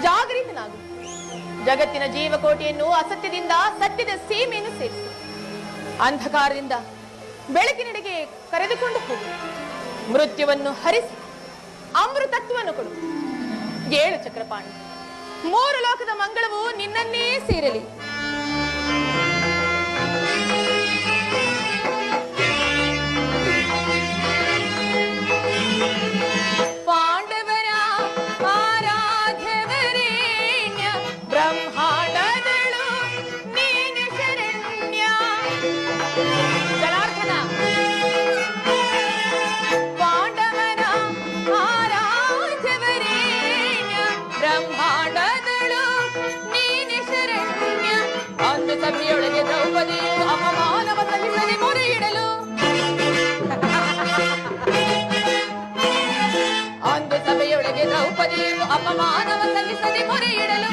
ಜಾಗರಿತನಾಗು ಜಗತ್ತಿನ ಜೀವಕೋಟಿಯನ್ನು ಅಸತ್ಯದಿಂದ ಸತ್ಯದ ಸೀಮೆಯನ್ನು ಸೇರಿಸು. ಅಂಧಕಾರದಿಂದ ಬೆಳಕಿನೆಡೆಗೆ ಕರೆದುಕೊಂಡು ಹೋಗು. ಮೃತ್ಯುವನ್ನು ಹರಿಸಿ. ಅಮೃತತ್ವವನ್ನು ಕೊಡು. ಏಳು ಚಕ್ರಪಾಣಿ. ಮೂರು ಲೋಕದ ಮಂಗಳವು ನಿನ್ನನ್ನೇ ಸೇರಲಿ. ಅಪಮಾನವನ್ನ ಬಿಸದೆ ಮೊರೆಯಿಡಲು